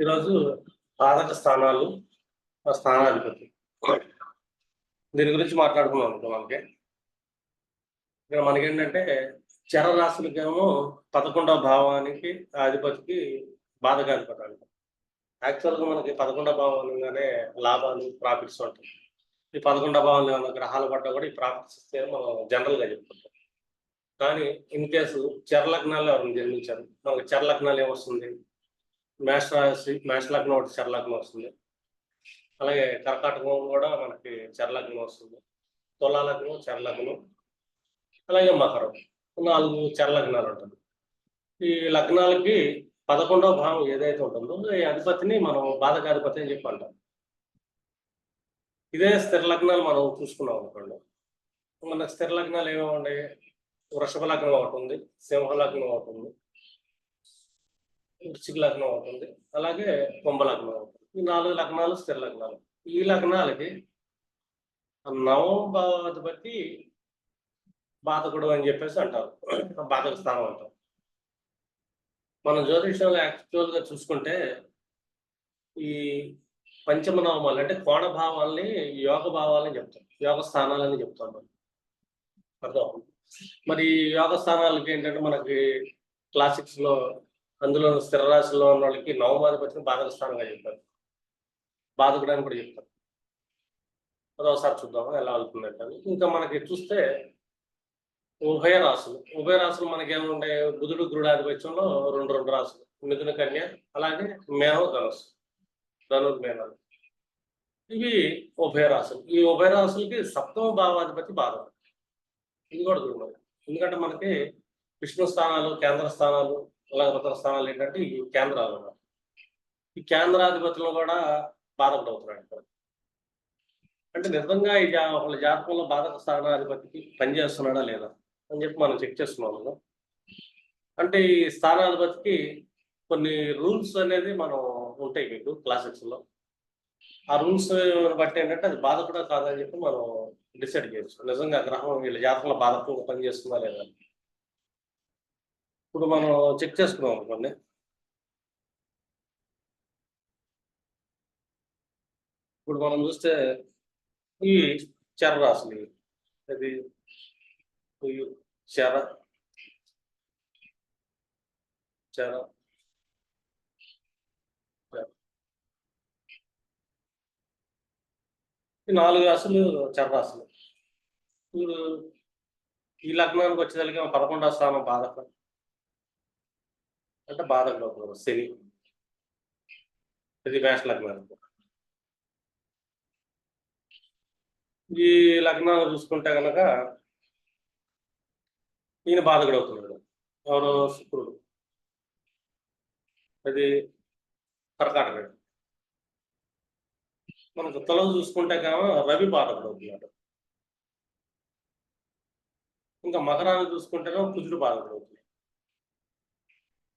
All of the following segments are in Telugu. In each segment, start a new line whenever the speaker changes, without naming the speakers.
ఈరోజు పాదక స్థానాలు ఆ స్థానాధిపతి. దీని గురించి మాట్లాడుకున్నాం అనుకో మనకి. ఇక్కడ మనకేంటంటే చర రాశులకేమో పదకొండవ భావానికి అధిపతికి బాధకాధిపతి అంట యాక్చువల్గా మనకి పదకొండవ భావం అనగానే లాభాలు ప్రాఫిట్స్ ఉంటాయి ఈ పదకొండవ భావంలో ఏమైనా గ్రహాలు పడ్డా కూడా ఈ ప్రాఫిట్స్ ఇస్తే మనం జనరల్గా చెప్పుకుంటాం. కానీ ఇన్ కేసు చరలగ్నాలు ఎవరైనా జన్మించారు మనకి చరలగ్నాలు ఏమొస్తుంది? మేష రాశి మేష లగ్నం ఒకటి చరలగ్నం వస్తుంది. అలాగే కర్కాటకం కూడా మనకి చరలగ్నం వస్తుంది. తులాలగ్నం చరలగ్నం అలాగే మకరం. నాలుగు చరలగ్నాలు ఉంటుంది ఈ లగ్నాలకి పదకొండవ భావం ఏదైతే ఉంటుందో ఈ అధిపతిని మనం బాధకాధిపతి అని చెప్పి అంటాం. ఇదే స్థిర లగ్నాలు మనం చూసుకున్నాం అనుకోండి. మన స్థిర లగ్నాలు ఏమేమి ఉన్నాయి? వృషభ లగ్నం ఒకటి ఉంది సింహ లగ్నం ఒకటి ఉంది వృశ్చిక లగ్నం అవుతుంది. అలాగే కుంభ లగ్నం అవుతుంది. ఈ నాలుగు లగ్నాలు స్థిర లగ్నాలు. ఈ లగ్నాలకి నవభావాధిపతి బాధకుడు అని చెప్పేసి అంటారు. బాధక స్థానం అంటారు. మన జ్యోతిషంలో యాక్చువల్గా చూసుకుంటే ఈ పంచమ నవమాలు అంటే కోణ భావాల్ని యోగ భావాలని చెప్తాం. యోగ స్థానాలని చెప్తాం మనం. అర్థం మరి యోగ స్థానాలకి ఏంటంటే మనకి క్లాసిక్స్లో అందులో స్థిర రాశిలో ఉన్న వాళ్ళకి నవమాధిపతిని బాధక స్థానంగా చెప్తారు. బాధకుడు అని కూడా చెప్తారు. అది ఒకసారి చూద్దాం ఎలా వెళ్తుందంటే ఇంకా మనకి చూస్తే ఉభయ రాశులు. ఉభయ రాశులు మనకి ఏముంటాయి బుధుడు గురుడాధిపత్యంలో రెండు రెండు రాశులు. మిథున కన్య అలాగే మేనో ధనుసు. ధనుర్మేనాలు ఇవి ఉభయ రాశులు. ఈ ఉభయ రాశులకి సప్తమ భావాధిపతి బాధ. ఇది కూడా చూడాలి ఎందుకంటే మనకి విష్ణు స్థానాలు కేంద్ర స్థానాలు ఇతర స్థానాలు ఏంటంటే ఈ కేంద్రాలు అన్నమాట. ఈ కేంద్రాధిపతులు కూడా బాధపడవుతున్నాడు ఇక్కడ అంటే నిజంగా ఈ వాళ్ళ జాతకంలో బాధక స్థానాధిపతికి పనిచేస్తున్నాడా లేదా అని చెప్పి మనం చెక్ చేస్తున్నాము అంటే ఈ స్థానాధిపతికి కొన్ని రూల్స్ అనేది మనం ఉంటాయి మీకు క్లాసెస్లో ఆ రూల్స్ బట్టి ఏంటంటే అది బాధకుడా కాదని చెప్పి మనం డిసైడ్ చేయొచ్చు నిజంగా గ్రహం వీళ్ళ జాతకంలో బాధకంగా పనిచేస్తుందా లేదా అని. ఇప్పుడు మనం చెక్ చేసుకున్నాం అనుకోండి. ఇప్పుడు మనం చూస్తే ఈ చర రాశులు ఇది చర. చర. ఈ నాలుగు రాసులు చర రాశులు ఇప్పుడు ఈ లగ్నానికి వచ్చేసరికి పదకొండవ స్థానం బాధపడి అంటే బాధకు లోపల శని. ఇది మేష లగ్నానికి ఈ లగ్నాలు చూసుకుంటే కనుక ఈయన బాధకుడు అవుతున్నాడు. ఎవరు శుక్రుడు. అది కర్కాటకుడు మన తులం చూసుకుంటే కామో రవి బాధకుడు అవుతున్నాడు. ఇంకా మకరాన్ని కానీ కుజుడు బాధకుడు అవుతున్నాడు.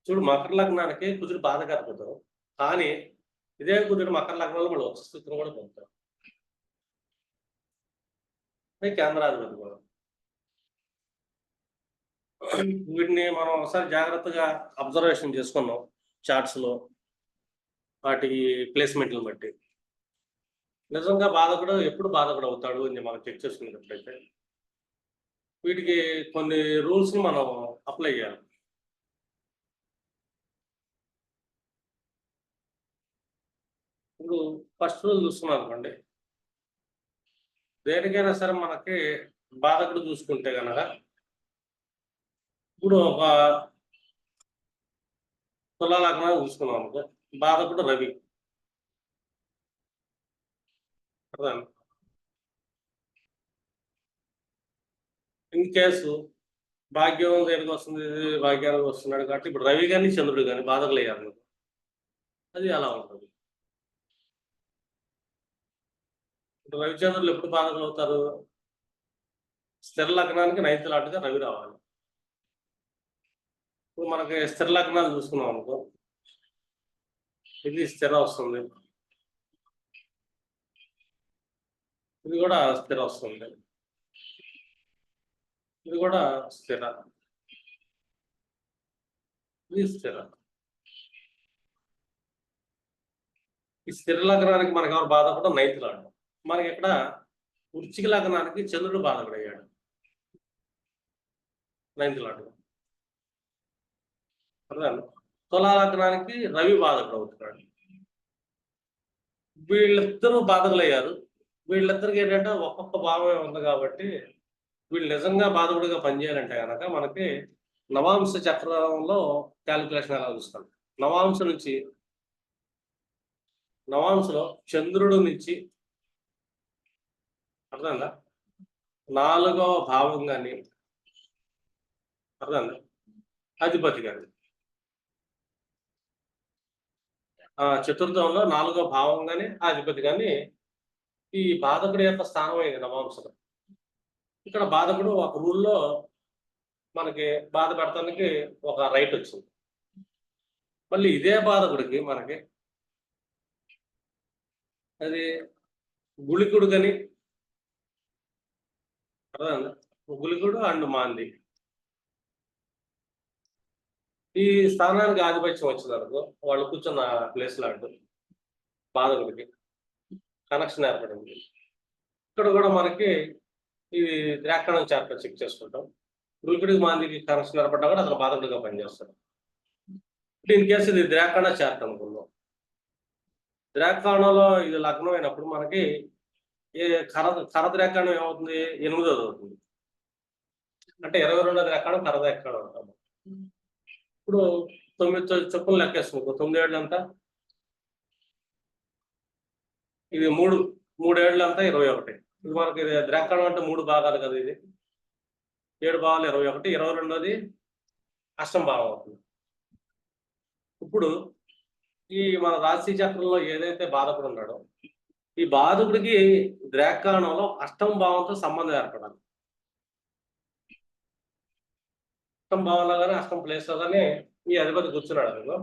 చూడు మకర లగ్నానికి కుజుడు బాధకాధిపతం కానీ ఇదే కుజుడు మకర లగ్నంలో మళ్ళీ వచ్చే స్థితిని కూడా పొందుతాం కేంద్రాధిపతి కూడా. వీటిని మనం ఒకసారి జాగ్రత్తగా అబ్జర్వేషన్ చేసుకున్నాం చార్ట్స్లో వాటి ప్లేస్మెంట్లను బట్టి. నిజంగా బాధకుడు ఎప్పుడు బాధకుడు అవుతాడు అని మనం చెక్ చేసుకునేటప్పుడైతే వీటికి కొన్ని రూల్స్ని మనం అప్లై చేయాలి. ఇప్పుడు ఫస్ట్ రోజు చూస్తున్నాం అనుకోండి. దేనికైనా సరే మనకి బాధకుడు చూసుకుంటే కనుక ఇప్పుడు ఒక తులా చూసుకున్నాం అనుకో బాధకుడు రవి. అర్థం ఇన్ కేసు భాగ్యం దేనికి వస్తుంది? భాగ్యానికి వస్తున్నాడు కాబట్టి ఇప్పుడు రవి కానీ చంద్రుడు కానీ బాధకులు అయ్యారు అది అలా ఉంటుంది ఇప్పుడు రవిచంద్రులు ఎప్పుడు బాధకులు అవుతారు? స్థిర లగ్నానికి నైన్త్ రవి రావాలి. ఇప్పుడు మనకి స్థిర లగ్నాలు చూసుకున్నాం అనుకో ఇది స్థిర వస్తుంది. ఇది కూడా స్థిర వస్తుంది. ఇది కూడా స్థిర. ఇది స్థిర. ఈ స్థిర లగ్నానికి మనకి ఎవరు బాధపడడం నైన్త్ లాడు మనకి ఇక్కడ వృచ్చిక లగ్నానికి చంద్రుడు బాధకుడయ్యాడు నైన్త్ లాడు అర్థం? తులా లగ్నానికి రవి బాధపడవుతున్నాడు వీళ్ళిద్దరూ బాధకులయ్యారు. వీళ్ళిద్దరికి ఏంటంటే ఒక్కొక్క భావమే ఉంది కాబట్టి వీళ్ళు నిజంగా బాధకుడిగా పనిచేయాలంటే కనుక మనకి నవాంశ చక్రంలో క్యాలిక్యులేషన్ ఎలా చూస్తాం? నవాంశ నుంచి నవాంశలో చంద్రుడు నుంచి అర్థందా నాలుగవ భావం కానీ అర్థందా అధిపతి కానీ ఆ చతుర్థంలో నాలుగో భావం కానీ అధిపతి కానీ ఈ బాధకుడి యొక్క స్థానం అయింది నవాంశం ఇక్కడ బాధకుడు ఒక రూల్లో మనకి బాధ పెడతానికి ఒక రైట్ వచ్చింది. మళ్ళీ ఇదే బాధకుడికి మనకి అది గుళికుడు కానీ అర్థమైందా? అండ్ మాంది ఈ స్థానానికి ఆధిపత్యం వచ్చినందుకు వాళ్ళు కూర్చున్న ప్లేస్ లాంటి బాధకుడికి కనెక్షన్ ఏర్పడింది. ఇక్కడ కూడా మనకి ఈ ద్రాక్షణం చేత చెక్ చేసుకుంటాం. గుళికుడికి మాందికి కనెక్షన్ ఏర్పడ్డా కూడా అతను బాధకుడిగా పనిచేస్తాడు. ఇన్ కేసు ఇది ద్రాక్షణ చేత అనుకుందాం. ద్రాక్షణలో ఇది లగ్నం అయినప్పుడు మనకి ఏ కర ఏమవుతుంది? ఎనిమిదోది అవుతుంది అంటే ఇరవై రెండోది ద్రాక్షణం కర ద్రాక్షణం అంటాము ఇప్పుడు తొమ్మిది చొప్పులు లెక్కేసుకో తొమ్మిది ఏళ్ళు అంతా ఇది మూడు మూడేళ్ళు అంతా ఇరవై ఒకటి. ఇది మనకి ఇది ద్రాక్షణం అంటే మూడు భాగాలు కదా ఇది. ఏడు భాగాలు ఇరవై ఒకటి ఇరవై రెండోది అష్టం భావం అవుతుంది. ఇప్పుడు ఈ మన రాశి చక్రంలో ఏదైతే బాధకుడు ఉన్నాడో ఈ బాధకుడికి ద్రాక్షాణంలో అష్టం భావంతో సంబంధం ఏర్పడాలి. అష్టం భావంలో కానీ అష్టం ప్లేస్లో కానీ ఈ అధిపతి కూర్చున్నాడు అందులో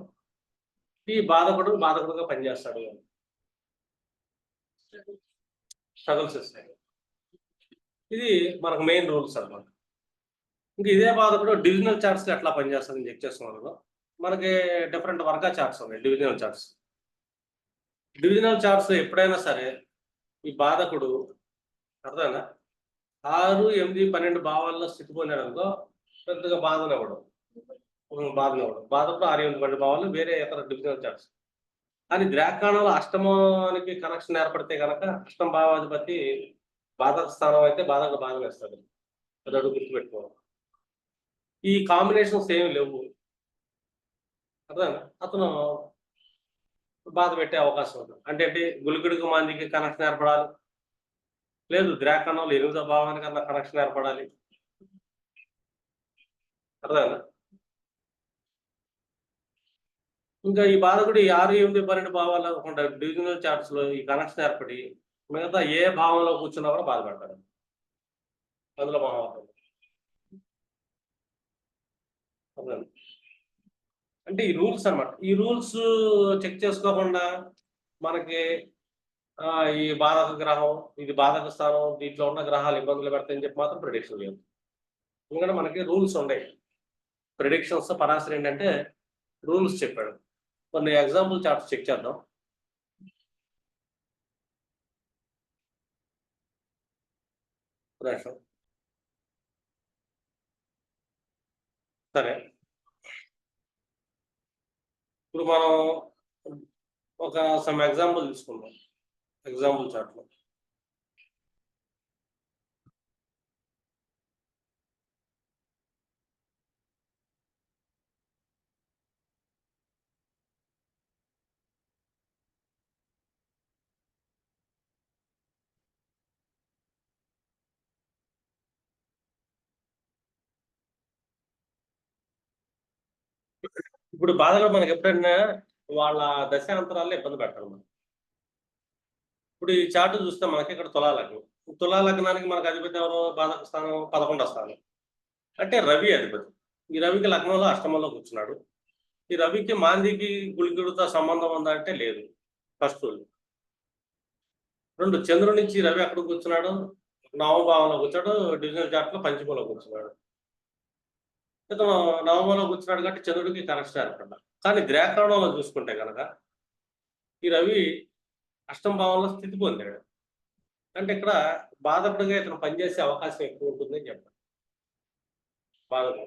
ఈ బాధకుడు బాధకుడుగా పనిచేస్తాడు. స్ట్రగుల్స్ ఇస్తాయి ఇది మనకు మెయిన్ రూల్స్ అనమాట ఇంకా ఇదే బాధకుడు డివిజనల్ చార్ట్స్ ఎట్లా పనిచేస్తుందని చెక్ చేసుకున్నాను మనకి డిఫరెంట్ వర్గా చార్ట్స్ ఉన్నాయి డివిజనల్ చార్ట్స్ డివిజనల్ చార్ట్స్ ఎప్పుడైనా సరే ఈ బాధకుడు అర్థనా ఆరు ఎనిమిది పన్నెండు భావాల్లో స్థితి పొందాడు పెద్దగా బాధనవ్వడం. బాధనవ్వడం. బాధకుడు ఆరు ఎనిమిది పన్నెండు భావాలు వేరే ఇతర డివిజనల్ చార్ట్స్ కానీ ద్రాకాణంలో అష్టమానికి కనెక్షన్ ఏర్పడితే కనుక అష్టం భావాధిపతి బాధక స్థానం అయితే బాధకు బాధ వేస్తాడు. అదడు గుర్తుపెట్టుకోవాలి. ఈ కాంబినేషన్స్ ఏమి లేవు. అర్థం అతను బాధ పెట్టే అవకాశం ఉంది. అంటే ఏంటి? మందికి కనెక్షన్ ఏర్పడాలి. లేదు ద్రాకణంలో ఎనిమిదో భావానికి అన్న కనెక్షన్ ఏర్పడాలి. అర్థమైందా? ఇంకా ఈ బాధకుడు ఈ ఆరు ఎనిమిది పన్నెండు భావాలు కాకుండా డివిజనల్ చార్ట్స్లో ఈ కనెక్షన్ ఏర్పడి మిగతా ఏ భావంలో కూర్చున్నా కూడా బాధపడతాడు అందులో భావం అవుతుంది. అంటే ఈ రూల్స్ అనమాట ఈ రూల్స్ చెక్ చేసుకోకుండా మనకి ఈ బాధక గ్రహం ఇది బాధక స్థానం దీంట్లో ఉన్న గ్రహాలు ఇబ్బందులు పెడతాయని చెప్పి మాత్రం ప్రిడిక్షన్ లేదు. ఎందుకంటే మనకి రూల్స్ ఉన్నాయి ప్రిడిక్షన్స్ పరాశరి ఏంటంటే రూల్స్ చెప్పాడు. కొన్ని ఎగ్జాంపుల్ చార్ట్స్ చెక్ చేద్దాం. సరే. ఇప్పుడు మనం ఒక సమ్ ఎగ్జాంపుల్ తీసుకుందాం. ఎగ్జాంపుల్ చార్ట్లో ఇప్పుడు బాధగా మనకి ఎప్పుడైనా వాళ్ళ దశాంతరాల్లో ఇబ్బంది పెట్టాలి మనం. ఇప్పుడు ఈ చార్ట్ చూస్తే మనకి ఇక్కడ తులా లగ్నం. తులా లగ్నానికి మనకు అధిపతి ఎవరు? బాధక స్థానం పదకొండో స్థానం. అంటే రవి అధిపతి. ఈ రవికి లగ్నంలో అష్టమంలో కూర్చున్నాడు. ఈ రవికి మాందికి గుళిగుడితో సంబంధం ఉందా అంటే లేదు. First rule. రెండు చంద్రుడి నుంచి రవి ఎక్కడ కూర్చున్నాడు. నవభావంలో కూర్చాడు. డివిజనల్ చార్ట్లో పంచమలో కూర్చున్నాడు. ఇతను నవమంలో కూర్చున్నాడు కాబట్టి చంద్రుడికి కనెక్షన్ ఏర్పడ్డా కానీ గ్రహకరణంలో చూసుకుంటే కనుక ఈ రవి అష్టం భావంలో స్థితి పొందాడు. అంటే ఇక్కడ బాధకుడిగా ఇతను పనిచేసే అవకాశం ఎక్కువ ఉంటుందని చెప్పారు బాధపడు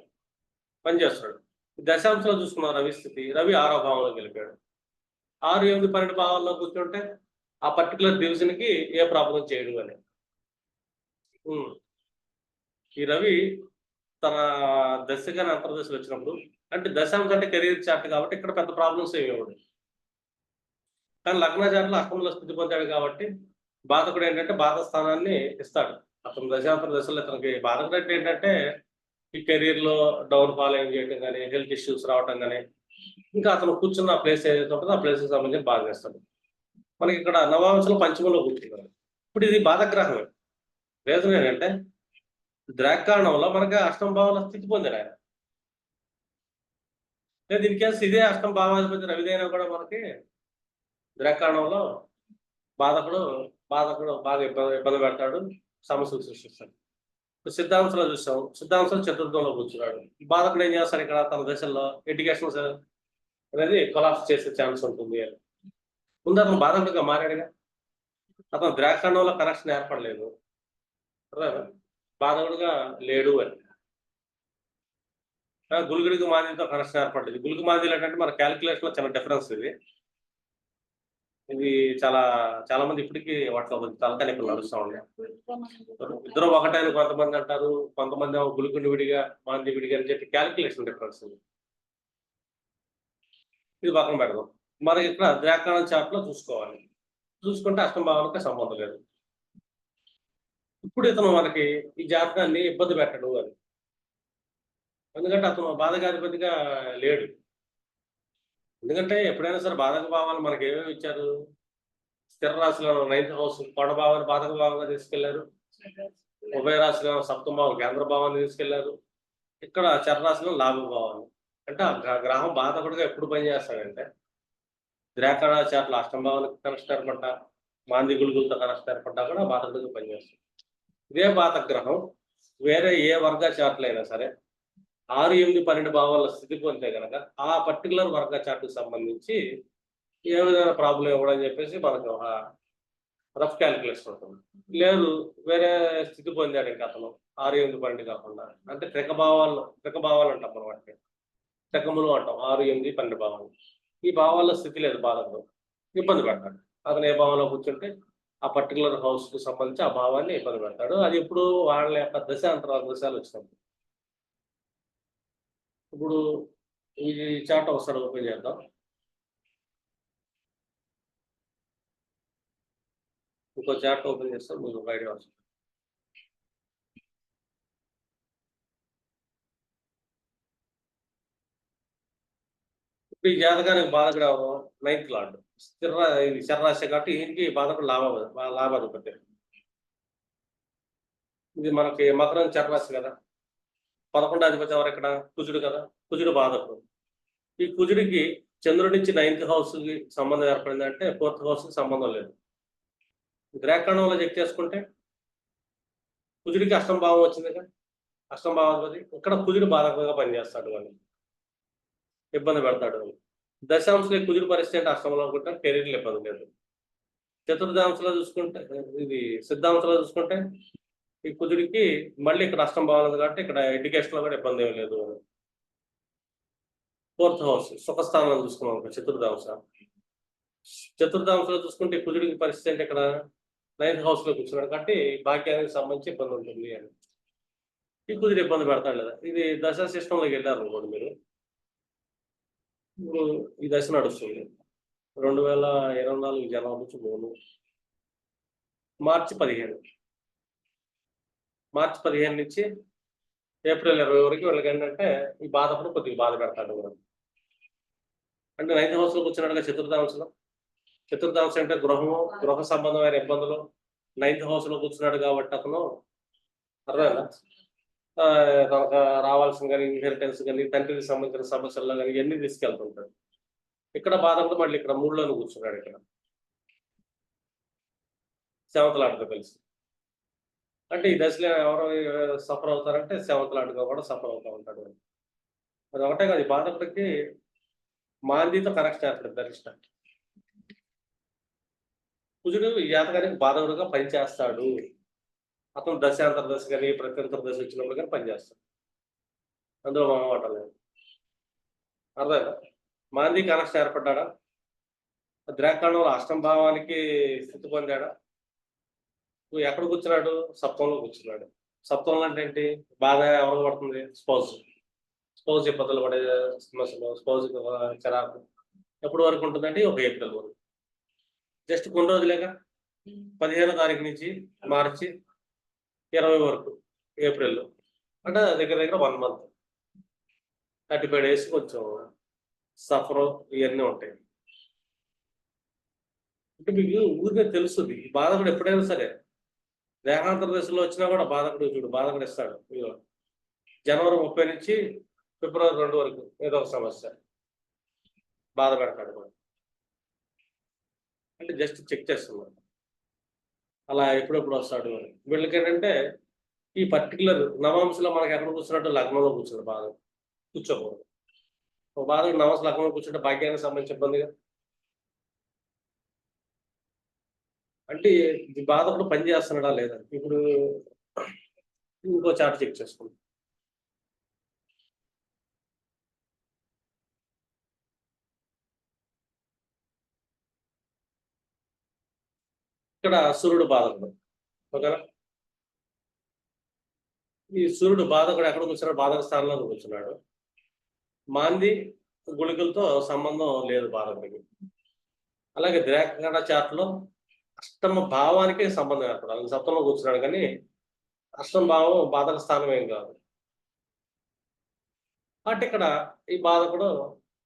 పనిచేస్తాడు దశాంశంలో చూసుకున్నాం రవి స్థితి. రవి ఆరో భావంలో గెలిపాడు. ఆరు ఎనిమిది పన్నెండు భావాల్లో కూర్చుంటే ఆ పర్టికులర్ డివిజన్కి ఏ ప్రాబ్లం చేయడం అని. ఈ రవి తన దశగానే ఆంధ్రప్రదేశ్లో అంతర్దశలు వచ్చినప్పుడు అంటే దశాంశం అంటే కెరీర్ చార్ట్ కాబట్టి ఇక్కడ పెద్ద ప్రాబ్లమ్స్ ఏమి కానీ లగ్న చాట్లో అష్టంలో స్థితి పొందాడు కాబట్టి బాధకుడు ఏంటంటే బాధ స్థానాన్ని ఇస్తాడు. అతను దశాంతర దశలో ఇతనికి బాధకుడు అంటే ఏంటంటే ఈ కెరీర్లో డౌన్ ఫాల్ ఏం చేయడం కానీ హెల్త్ ఇష్యూస్ రావటం కానీ ఇంకా అతను కూర్చున్న ప్లేస్ ఏదైతే ఉంటుందో ఆ ప్లేస్ సంబంధించి బాధ చేస్తాడు మనకి ఇక్కడ నవాంశంలో పంచమంలో కూర్చున్నారు ఇప్పుడు ఇది బాధగ్రహమే. రీజన్ ఏంటంటే ద్రాకాణంలో మనకి అష్టం భావంలో స్థితి పొందాడు ఆయన. లేదు ఇన్ కేసు ఇదే అష్టం భావాధిపతి రవిదైనా కూడా మనకి ద్రాకాణంలో బాధకుడు బాధకుడు బాగా ఇబ్బంది ఇబ్బంది పెడతాడు సమస్యలు సృష్టిస్తాడు. సిద్ధాంతంలో చూసాం. సిద్ధాంతం చతుర్థంలో కూర్చున్నాడు. బాధకుడు ఏం చేస్తాడు ఇక్కడ? తన దశల్లో ఎడ్యుకేషన్ అనేది కొలాప్స్ చేసే ఛాన్స్ ఉంటుంది అని. ముందు అతను బాధకుడిగా మారాడుగా. అతను ద్రాకాండంలో కనెక్షన్ ఏర్పడలేదు. బాధకుడుగా లేడు అని. ఆ, గులుగుడికి మాదిరితో కనెక్షన్ ఏర్పడలేదు గులుగు మాదిరి ఏంటంటే మన క్యాలిక్యులేషన్లో చాలా డిఫరెన్స్ ఇది. ఇది చాలా చాలా మంది ఇప్పటికీ వాటిలో కొంచెం తలకాయ ఇప్పుడు నడుస్తూ ఉన్నాయి ఇద్దరు ఒకటైన కొంతమంది అంటారు కొంతమంది ఏమో విడిగా మాంది విడిగా అని చెప్పి క్యాలిక్యులేషన్ డిఫరెన్స్ ఉంది ఇది పక్కన పెడదాం. మనకి ఇక్కడ ద్రాకాణం చాట్లో లో చూసుకోవాలి. చూసుకుంటే అష్టం భావనకి సంబంధం లేదు. ఇప్పుడు ఇతను మనకి ఈ జాతకాన్ని ఇబ్బంది పెట్టడు అని. ఎందుకంటే అతను బాధకాధిపతిగా లేడు. ఎందుకంటే ఎప్పుడైనా సరే బాధక భావాలు మనకి ఏమేమి ఇచ్చారు? స్థిర రాశిలో నైన్త్ హౌస్ కొండ భావాన్ని బాధక భావంగా తీసుకెళ్ళారు. ఉభయ రాశిలో సప్తమ భావం కేంద్ర భావాన్ని తీసుకెళ్ళారు. ఇక్కడ చరరాశిలో లాభ భావాన్ని అంటే ఆ గ్రహం బాధకుడుగా ఎప్పుడు పనిచేస్తాడంటే ద్రాకణ చాట్ల అష్టం భావానికి కనెక్షన్ ఏర్పడ్డా మాంది గులుగులతో కనెక్ట్ ఏర్పడ్డా కూడా బాధకుడుగా పనిచేస్తుంది ఇదే పాత గ్రహం వేరే ఏ వర్గ చాట్లు అయినా సరే ఆరు ఎనిమిది పన్నెండు భావాల స్థితి పొందితే కనుక ఆ పర్టికులర్ వర్గ చార్ట్కి సంబంధించి ఏ విధమైన ప్రాబ్లం ఇవ్వడం చెప్పేసి మనకు ఒక రఫ్ క్యాలిక్యులేషన్ ఉంటుంది. లేదు వేరే స్థితి పొందాడు ఇంకా అతను ఆరు ఎనిమిది పన్నెండు కాకుండా. అంటే ట్రెక భావాలు ట్రెక భావాలు అంటాం మనం వాటిని. ట్రెకములు అంటాం ఆరు ఎనిమిది పన్నెండు భావాలు. ఈ భావాల్లో స్థితి లేదు బాధకు. ఇబ్బంది పెడతాడు అతను ఏ భావంలో కూర్చుంటే ఆ పర్టికులర్ హౌస్కు సంబంధించి ఆ భావాన్ని ఇబ్బంది పెడతాడు. అది ఇప్పుడు వాళ్ళ యొక్క దశ అంతరాల దశాలు వచ్చినప్పుడు. ఇప్పుడు ఈ చాట్ ఒకసారి ఓపెన్ చేద్దాం. ఇంకో చాట్ ఓపెన్ చేస్తాం మీకు ఒక ఐడియా వస్తుంది. ఇప్పుడు ఈ జాతకానికి బాధకుడు ఎవరు నైన్త్ లార్డు స్థిర ఇది శరరాశి కాబట్టి ఈయనకి లాభం లాభ లాభాధిపతి ఇది మనకి మకరం చరరాశి కదా. పదకొండు అధిపతి ఎవరు ఇక్కడ? కుజుడు కదా. కుజుడు బాధకుడు ఈ కుజుడికి చంద్రుడి నుంచి నైన్త్ హౌస్కి సంబంధం ఏర్పడిందంటే ఫోర్త్ హౌస్కి సంబంధం లేదు. గ్రేకండంలో చెక్ చేసుకుంటే కుజుడికి అష్టం భావం వచ్చింది కదా. అష్టం భావాధిపతి ఇక్కడ కుజుడు బాధకంగా పనిచేస్తాడు అని ఇబ్బంది పెడతాడు వాళ్ళు దశాంశలో కుదురు పరిస్థితి అంటే అష్టంలో అనుకుంటాం కెరీర్లు ఇబ్బంది లేదు చతుర్థాంశలో చూసుకుంటే ఇది సిద్ధాంశంలో చూసుకుంటే ఈ కుజుడికి మళ్ళీ ఇక్కడ అష్టం బాగుంది కాబట్టి ఇక్కడ ఎడ్యుకేషన్లో కూడా ఇబ్బంది ఏమీ లేదు. ఫోర్త్ హౌస్ సుఖస్థానం చూసుకున్నాం అనుకో చతుర్థాంశ. చతుర్థాంశలో చూసుకుంటే ఈ పరిస్థితి అంటే ఇక్కడ నైన్త్ హౌస్లో కూర్చున్నాడు కాబట్టి భాగ్యానికి సంబంధించి ఇబ్బంది ఉంటుంది అని. ఈ కుదిరి ఇబ్బంది పెడతాడు లేదా ఇది దశ సిస్టంలోకి వెళ్ళారు అనుకోండి మీరు. ఈ దశ నడుస్తుంది. రెండు వేల ఇరవై నాలుగు జనవరి నుంచి మూడు. మార్చి పదిహేను. మార్చి పదిహేను నుంచి ఏప్రిల్ ఇరవై వరకు వీళ్ళకి ఏంటంటే ఈ బాధపడి కొద్దిగా బాధ పెడతాడు కూడా. అంటే నైన్త్ హౌస్లో చతుర్థాంశం. చతుర్థాంశం అంటే గృహము గృహ సంబంధమైన ఇబ్బందులు. నైన్త్ హౌస్లో కూర్చున్నాడు కాబట్టి అతను అర్థమైందా? రావాల్సిన కానీ ఇన్హెరిటెన్స్ కానీ తండ్రికి సంబంధించిన సమస్యల్లో కానీ ఇవన్నీ తీసుకెళ్తుంటాడు ఇక్కడ బాధపడి మళ్ళీ ఇక్కడ మూడులోనే కూర్చున్నాడు ఇక్కడ. సెవెంత్ కలిసి. అంటే ఈ దశలో ఎవరు సఫర్ అవుతారంటే సెవెంత్ కూడా సఫర్ అవుతూ ఉంటాడు. అది ఒకటే కాదు ఈ బాధకుడికి మాందితో కనెక్ట్ చేస్తాడు గరిష్ట. కుజుడు ఈ జాతకానికి బాధకుడుగా పనిచేస్తాడు అతను దశాంతర దశ కానీ ప్రత్యంతర దశ వచ్చినప్పుడు కానీ పనిచేస్తాడు అందులో మాట లేదు. అర్థమైందా? మాంది కనెక్షన్ ఏర్పడ్డా ద్రాకాండంలో అష్టం భావానికి స్థితి పొందాడా? నువ్వు ఎక్కడ కూర్చున్నాడు? సప్తంలో కూర్చున్నాడు. సప్తంలో అంటే ఏంటి? బాధ ఎవరు పడుతుంది? స్పౌజ్ స్పౌజ్ ఇబ్బందులు పడే సమస్యలు స్పౌజ్ చిరాకు ఎప్పటి వరకు ఉంటుందంటే ఒక ఏప్రిల్ వరకు. జస్ట్ కొన్ని రోజులేక పదిహేనో తారీఖు నుంచి మార్చి ఇరవై వరకు ఏప్రిల్ అంటే దగ్గర దగ్గర one month. Thirty five days కొంచెం సఫర్ ఇవన్నీ ఉంటాయి. అంటే మీకు ఊరికే తెలుస్తుంది ఈ బాధకుడు ఎప్పుడైనా సరే దేహాంతర దశలో వచ్చినా కూడా బాధకుడు చూడు బాధకుడు ఇస్తాడు. మీరు జనవరి ముప్పై నుంచి ఫిబ్రవరి రెండు వరకు ఏదో ఒక సమస్య. బాధ పెడతాడు అంటే జస్ట్ చెక్ చేస్తున్నాడు. అలా ఎప్పుడెప్పుడు వస్తాడు అని. వీళ్ళకి ఏంటంటే ఈ పర్టికులర్ నవాంశలో మనకి ఎక్కడ కూర్చున్నట్టు లగ్నంలో కూర్చున్నాడు బాధ కూర్చోకూడదు. ఒక బాధకు నవాంశ లగ్నంలో కూర్చుంటే భాగ్యానికి సంబంధించి ఇబ్బందిగా? అంటే ఈ బాధకుడు పని చేస్తున్నాడా లేదా? ఇప్పుడు ఇంకో చాట్ చెక్ చేసుకుంటాం ఇక్కడ సూర్యుడు బాధకుడు. ఓకేనా? ఈ సూర్యుడు బాధకుడు ఎక్కడ కూర్చున్నాడు? బాధక స్థానంలో కూర్చున్నాడు. మాంది గుళికలతో సంబంధం లేదు బాధకుడికి. అలాగే ద్రాక్ష చాట్లో అష్టమ భావానికి సంబంధం ఏర్పడాలి. సప్తంలో కూర్చున్నాడు కానీ అష్టమ భావం బాధక స్థానం ఏం కాదు. కాబట్టి ఇక్కడ ఈ బాధకుడు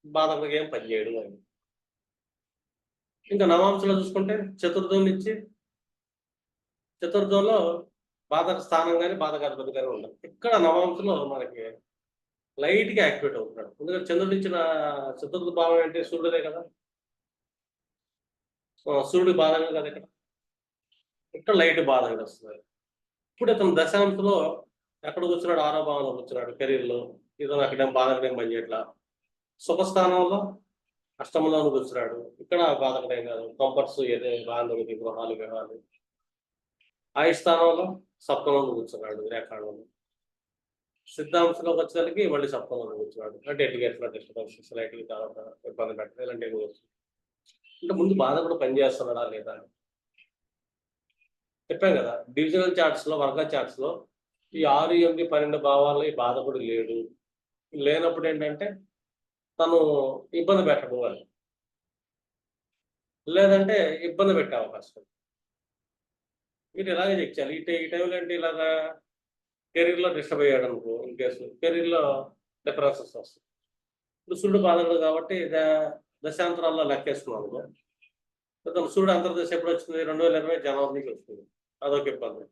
బాధకుడికి ఏం పనిచేయడు అని. ఇంకా నవాంశంలో చూసుకుంటే చతుర్థం నుంచి చతుర్థంలో బాధక స్థానం కానీ బాధకాధిపతి కానీ ఉండదు ఇక్కడ నవాంశంలో మనకి లైట్గా యాక్టివేట్ అవుతున్నాడు. ఎందుకంటే చంద్రుడు ఇచ్చిన చతుర్థ భావం అంటే సూర్యుడే కదా. సూర్యుడి బాధగా కదా ఇక్కడ. ఇక్కడ లైట్ బాధగా వస్తుంది ఇప్పుడు ఇతను దశాంశంలో ఎక్కడ కూర్చున్నాడు ఆరో భావంలో కూర్చున్నాడు కెరీర్లో ఇతను అక్కడ బాధకడేం పని చేయట్లా. సుఖస్థానంలో అష్టమంలో కూర్చున్నాడు ఇక్కడ బాధకడేం కాదు. ఏదే బాంధవులకి గృహాలు విహాలు ఆయుష్ స్థానంలో సప్తంలో కూర్చున్నాడు రేఖాణంలో సిద్ధాంశంలోకి వచ్చేసరికి మళ్ళీ సప్తంలో కూర్చున్నాడు. అంటే ఎడ్యుకేషన్ డిస్టర్బెన్స్ సొసైటీ తర్వాత ఇబ్బంది పెట్టడం ఇలాంటివి వస్తుంది అంటే ముందు బాధ కూడా పనిచేస్తున్నాడా లేదా? చెప్పాను చెప్పాం కదా డివిజనల్ చార్ట్స్లో వర్గ చార్ట్స్లో ఈ ఆరు ఎనిమిది పన్నెండు భావాల్లో ఈ బాధకుడు లేడు. లేనప్పుడు ఏంటంటే తను ఇబ్బంది పెట్టబోవాలి. లేదంటే ఇబ్బంది పెట్టే అవకాశం మీరు ఇలాగే చెక్ చేయాలి. ఈ ఈ టైంలో అంటే ఇలాగా కెరీర్లో డిస్టర్బ్ అయ్యాడు అనుకో ఇన్ కేసు కెరీర్లో డిఫరెన్సెస్ వస్తాయి. ఇప్పుడు సూర్యుడు బాధకుడు కాబట్టి దశాంతరాల్లో లెక్కేస్తున్నాను అనుకో క్రితం సూర్యుడు అంతర్దశ ఎప్పుడు వచ్చింది? రెండు వేల ఇరవై జనవరి నుంచి వచ్చింది. అదొక ఇబ్బంది.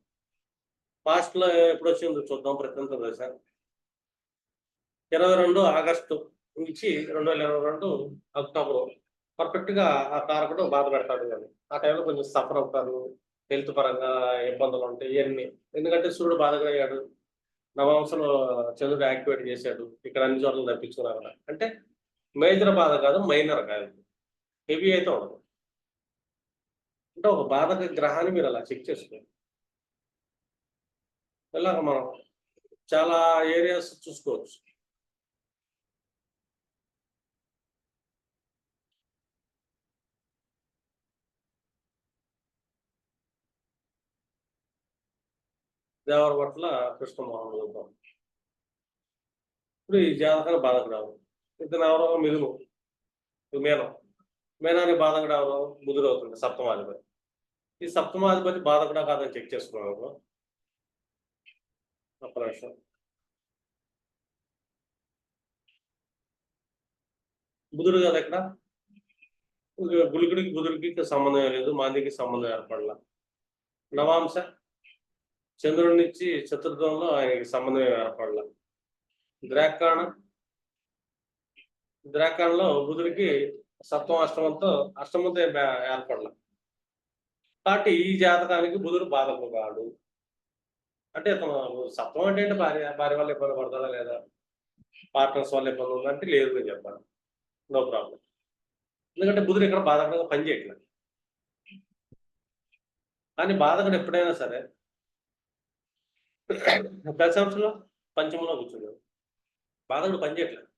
పాస్ట్లో ఎప్పుడు వచ్చిందో చూద్దాం ప్రతి దశ. ఇరవై రెండు ఆగస్టు నుంచి రెండు వేల ఇరవై రెండు అక్టోబర్ పర్ఫెక్ట్గా ఆ కారకుడు బాధ పెడతాడు కానీ ఆ టైంలో కొంచెం సఫర్ అవుతారు హెల్త్ పరంగా ఇబ్బందులు ఉంటాయి ఇవన్నీ ఎందుకంటే సూర్యుడు బాధగా అయ్యాడు. నవాంశంలో చంద్రుడు యాక్టివేట్ చేశాడు. ఇక్కడ అన్ని చోట్ల తప్పించుకున్నారు కదా. అంటే మేజర్ బాధ కాదు మైనర్ కాదు. హెవీ అయితే ఉండదు. అంటే ఒక బాధక గ్రహాన్ని మీరు అలా చెక్ చేసుకోండి. ఇలాగ మనం చాలా ఏరియాస్ చూసుకోవచ్చు. దేవర పట్ల కృష్ణమోహన్ చూద్దాం ఇప్పుడు ఈ జాతకాలు బాధకుడు ఎవరు ఇతను ఎవరో మిదును మేనం మీనం. మీనానికి బాధకుడు ఎవరు ముదురు అవుతుంది సప్తమాధిపతి. ఈ సప్తమాధిపతి బాధకుడా కాదని చెక్ చేసుకున్నాను ఒక్క నిమిషం. బుధుడు కదా ఇక్కడ? గులికుడికి బుధుడికి సంబంధం లేదు మాందికి సంబంధం ఏర్పడలా. నవాంశ చంద్రుడి నుంచి చతుర్థంలో ఆయనకి సంబంధం ఏర్పడలా? ద్రాకాణ ద్రాకాణలో బుధుడికి సప్తం అష్టమంతో అష్టమంతో ఏం ఏర్పడలా? కాబట్టి ఈ జాతకానికి బుధుడు బాధకు కాడు అంటే అతను సత్వం అంటే ఏంటి? భార్య భార్య వల్ల ఇబ్బంది పడతాడా లేదా? పార్ట్నర్స్ వల్ల ఇబ్బంది ఉందా అంటే లేదు అని చెప్పాను నో ప్రాబ్లం. ఎందుకంటే బుధుడు ఇక్కడ బాధకరంగా పనిచేయట్లేదు కానీ బాధకుడు ఎప్పుడైనా సరే దశాంశంలో పంచమంలో కూర్చున్నాడు. బాధకుడు పని చేయట్లేదు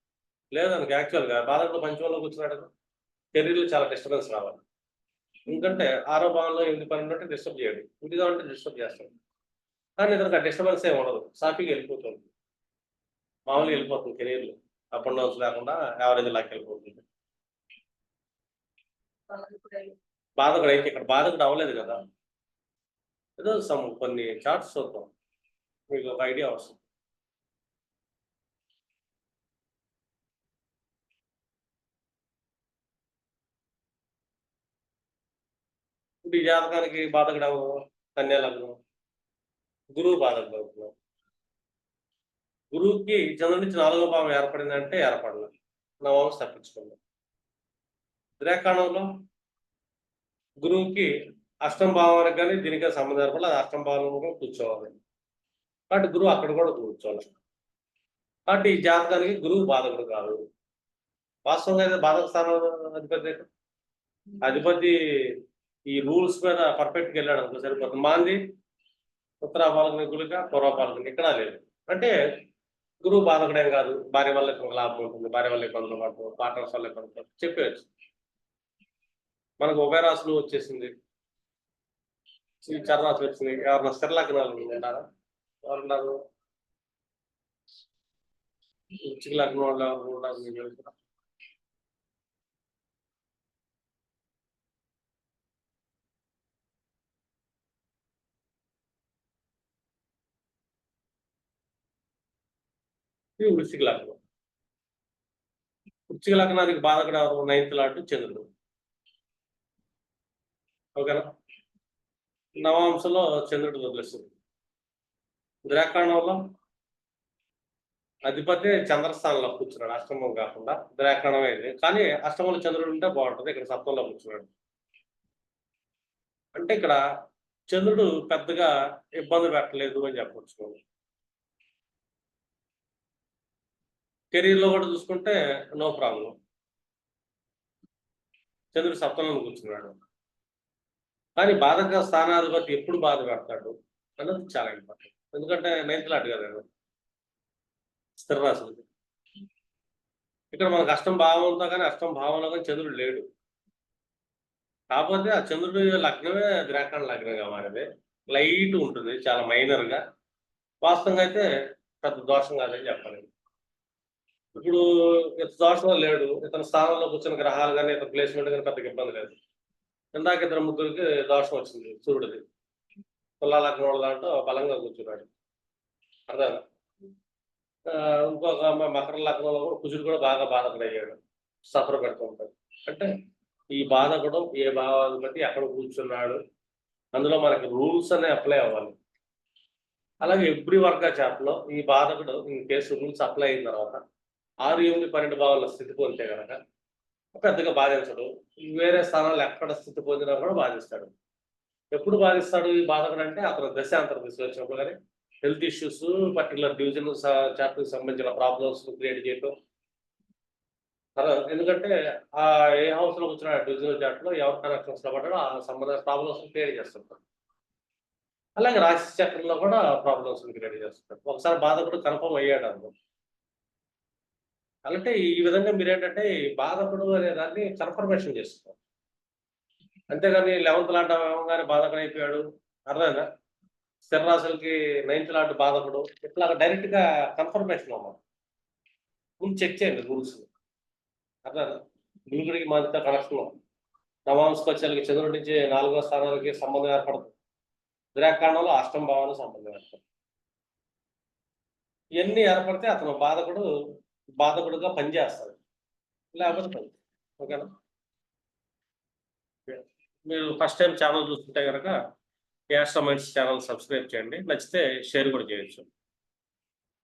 లేదు యాక్చువల్గా బాధకుడు పంచమంలో కూర్చున్నాడు. కెరీర్లో చాలా డిస్టర్బెన్స్ రావాలి. ఎందుకంటే ఆరో భావంలో ఎనిమిది పని ఉంటే డిస్టర్బ్ చేయండి. ఇంటిగా ఉంటే డిస్టర్బ్ చేస్తాడు. కానీ ఇతనికి ఆ డిస్టర్బెన్స్ ఏమి ఉండదు. సాఫీగా వెళ్ళిపోతుంది. మామూలుగా వెళ్ళిపోతుంది కెరీర్లో అప్ అండ్ డౌన్స్ లేకుండా యావరేజ్ లాక్ వెళ్ళిపోతుంది. బాధకుడు అయితే ఇక్కడ బాధకుడు అవ్వలేదు కదా. ఏదో సమ్ కొన్ని చార్ట్స్ చూద్దాం. మీకు ఒక ఐడియా వస్తుంది. ఇప్పుడు ఈ జాతకానికి బాధకుడు కన్యాలగ్నం గురువు బాధకడం గురువుకి చంద్రుడి నుంచి నాలుగో భావం ఏర్పడిందంటే ఏర్పడలేదు నవాంశ తప్పించుకుందాం. ద్రేకాణంలో గురువుకి అష్టం భావానికి కానీ దీనికి సంబంధం ఏర్పడలేదు. అష్టం భావంలో కూడా కూర్చోవాలి. కాబట్టి గురువు అక్కడ కూడా కూర్చోవాలి కాబట్టి ఈ జాతకానికి గురువు బాధకుడు కాదు. వాస్తవంగా అయితే బాధక స్థానం అధిపతి అధిపతి ఈ రూల్స్ మీద పర్ఫెక్ట్గా వెళ్ళాడు అనుకో సరిపోతుంది. మాంది ఉత్తరాపాలకుని గురిక పూర్వపాలకుని ఇక్కడ లేదు. అంటే గురువు బాధకుడేం కాదు. భార్య వల్ల లాభం ఉంటుంది భార్య వల్ల ఇబ్బందులు పడుతుంది పార్ట్నర్స్ వల్ల ఇబ్బందులు చెప్పేయచ్చు. మనకు ఉభయ రాసులు వచ్చేసింది. ఈ వచ్చింది ఎవరన్నా స్థిర ఉంటారా ఎవరున్నారు? ఉచికి లగ్నం వాళ్ళు ఎవరు ఉన్నారు మీరు తెలుసా? ఇది వృశ్చిక లగ్నం. వృశ్చిక లగ్నానికి బాధకుడు ఎవరు? నైన్త్ లాంటి చంద్రుడు. ఓకేనా? నవాంశంలో చంద్రుడు వదిలేస్తుంది ద్రాకాణంలో అధిపతి చంద్రస్థానంలో కూర్చున్నాడు అష్టమం కాకుండా ద్రాకాణం అయింది కానీ అష్టమంలో చంద్రుడు ఉంటే బాగుంటుంది ఇక్కడ సప్తంలో కూర్చున్నాడు. అంటే ఇక్కడ చంద్రుడు పెద్దగా ఇబ్బంది పెట్టలేదు అని చెప్పవచ్చు కెరీర్లో కూడా చూసుకుంటే నో ప్రాబ్లం. చంద్రుడు సప్తంలో కూర్చున్నాడు. కానీ బాధగా స్థానాధిపతి ఎప్పుడు బాధ పెడతాడు అన్నది చాలా ఇంపార్టెంట్. ఎందుకంటే నైన్త్ లాట్ కదా స్థిర రాశులు. ఇక్కడ మనకు అష్టం భావం కానీ అష్టం భావంలో కానీ చంద్రుడు లేడు. కాకపోతే ఆ చంద్రుడు లగ్నమే గ్రహకాండ లగ్నంగా మారేది. లైట్ ఉంటుంది చాలా మైనర్గా. వాస్తవంగా అయితే పెద్ద దోషం కాదని చెప్పాలి. ఇప్పుడు ఇతను దోషంలో లేడు. ఇతని స్థానంలో కూర్చున్న గ్రహాలు కానీ ఇతని ప్లేస్మెంట్ కానీ పెద్దగా ఇబ్బంది లేదు. ఇందాక ఇద్దరు ముగ్గురికి దోషం వచ్చింది సూర్యుడిది. తులా లగ్నం దాంట్లో బలంగా కూర్చున్నాడు. అర్థం? ఇంకొక మకర లగ్నంలో కూడా కుజుడు కూడా బాగా బాధకుడు అయ్యాడు సఫర్ పెడుతూ ఉంటాడు. అంటే ఈ బాధకుడు ఏ భావాధిపతి ఎక్కడ కూర్చున్నాడు. అందులో మనకి రూల్స్ అనే అప్లై అవ్వాలి. అలాగే ఎవ్రీ వర్గా చాప్లో ఈ బాధకుడు ఇన్ కేసు రూల్స్ అప్లై అయిన తర్వాత ఆరు ఎనిమిది పన్నెండు భావాల స్థితి పొందితే కనుక పెద్దగా బాధించడు. వేరే స్థానాలు ఎక్కడ స్థితి పొందినా కూడా బాధిస్తాడు. ఎప్పుడు బాధిస్తాడు ఈ బాధకుడు అంటే అతను దశాంతర దశ వచ్చినప్పుడు కానీ హెల్త్ ఇష్యూస్ పర్టికులర్ డివిజన్ చాప్టర్కి సంబంధించిన ప్రాబ్లమ్స్ క్రియేట్ చేయటం. అలా ఎందుకంటే ఆ ఏ హౌస్లో వచ్చిన డివిజనల్ చార్ట్లో ఎవరు కనెక్షన్స్లో పడ్డాడో ఆ సంబంధ ప్రాబ్లమ్స్ క్రియేట్ చేస్తుంటారు అలాగే రాశి చక్రంలో కూడా ప్రాబ్లమ్స్ క్రియేట్ చేస్తుంటారు ఒకసారి బాధకుడు కన్ఫర్మ్ అయ్యాడు అందులో. అంటే ఈ విధంగా మీరు ఏంటంటే బాధకుడు అనే దాన్ని కన్ఫర్మేషన్ చేస్తున్నారు. అంతేగాని లెవెన్త్ లాంటి అవగానే బాధకుడైపోయాడు అయిపోయాడు అర్థమైందా నైన్త్ లాంటి బాధకుడు. ఇట్లా డైరెక్ట్గా కన్ఫర్మేషన్ అవ్వాలి ముందు చెక్ చేయండి రూల్స్ అర్థమైనా గురుగుడికి మధ్య కనెక్షన్ నవాంశపత్యాలకి చంద్రుడి నుంచి నాలుగో స్థానాలకి సంబంధం ఏర్పడదు. విరాకాండంలో అష్టం భావానికి సంబంధం ఏర్పడదు. ఇవన్నీ ఏర్పడితే అతను బాధకుడు బాధకుడుగా పనిచేస్తాడు. లేకపోతే పని. ఓకేనా? మీరు ఫస్ట్ టైం ఛానల్ చూస్తుంటే కనుక యాస్ట్రమైన్స్ ఛానల్ సబ్స్క్రైబ్ చేయండి. నచ్చితే షేర్ కూడా చేయొచ్చు.